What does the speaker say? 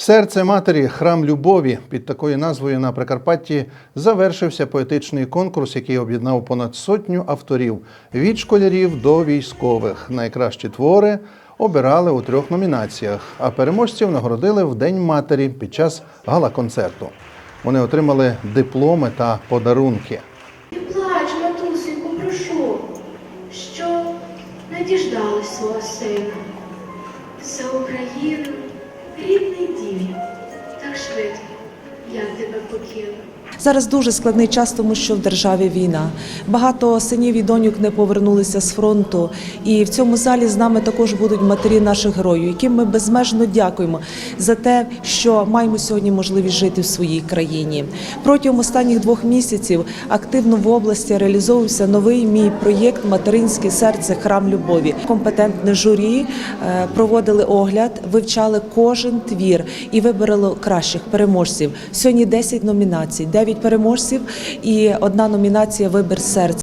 Серце матері храм любові під такою назвою на Прикарпатті завершився поетичний конкурс, який об'єднав понад сотню авторів від школярів до військових. Найкращі твори обирали у трьох номінаціях, а переможців нагородили в День матері під час гала-концерту. Вони отримали дипломи та подарунки. Плач, матусеньку, прошу, що не діждали свого сина. так швидко я тебе покину. Зараз дуже складний час, тому що в державі війна. Багато синів і доньок не повернулися з фронту. І в цьому залі з нами також будуть матері наших героїв, яким ми безмежно дякуємо за те, що маємо сьогодні можливість жити в своїй країні. Протягом останніх двох місяців активно в області реалізовувався новий мій проєкт Материнське серце храм любові. Компетентне журі е, проводили огляд, вивчали кожен твір і вибирали кращих переможців. Сьогодні 10 номінацій, 9 переможців і одна номінація Вибір серця.